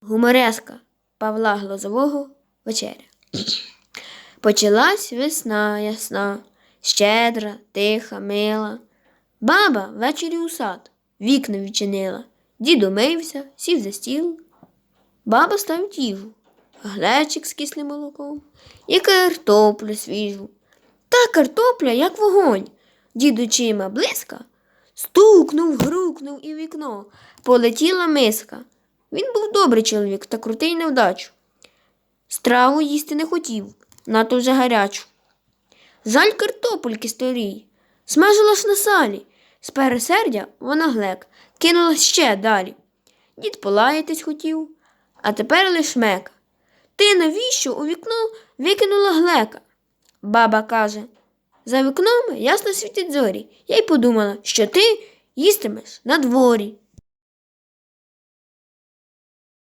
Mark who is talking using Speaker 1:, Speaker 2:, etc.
Speaker 1: Гумореска Павла Глозового вечеря. Почалась весна ясна, щедра, тиха, мила. Баба ввечері у сад вікна відчинила. Дід умився, сів за стіл. Баба ставить їжу, глечик з кислим молоком і картоплю свіжу. Та картопля, як вогонь. Дід очима близька, стукнув, грукнув і вікно. Полетіла миска. Він був добрий чоловік та крутий невдачу. Страву їсти не хотів, надто вже гарячу. Жаль картопельки старій, смажила ж на салі. З пересердя вона глек, кинула ще далі. Дід полаятись хотів, а тепер лиш мека. Ти навіщо у вікно викинула глека? Баба каже, за вікном ясно світить зорі. Я й подумала, що ти їстимеш на дворі.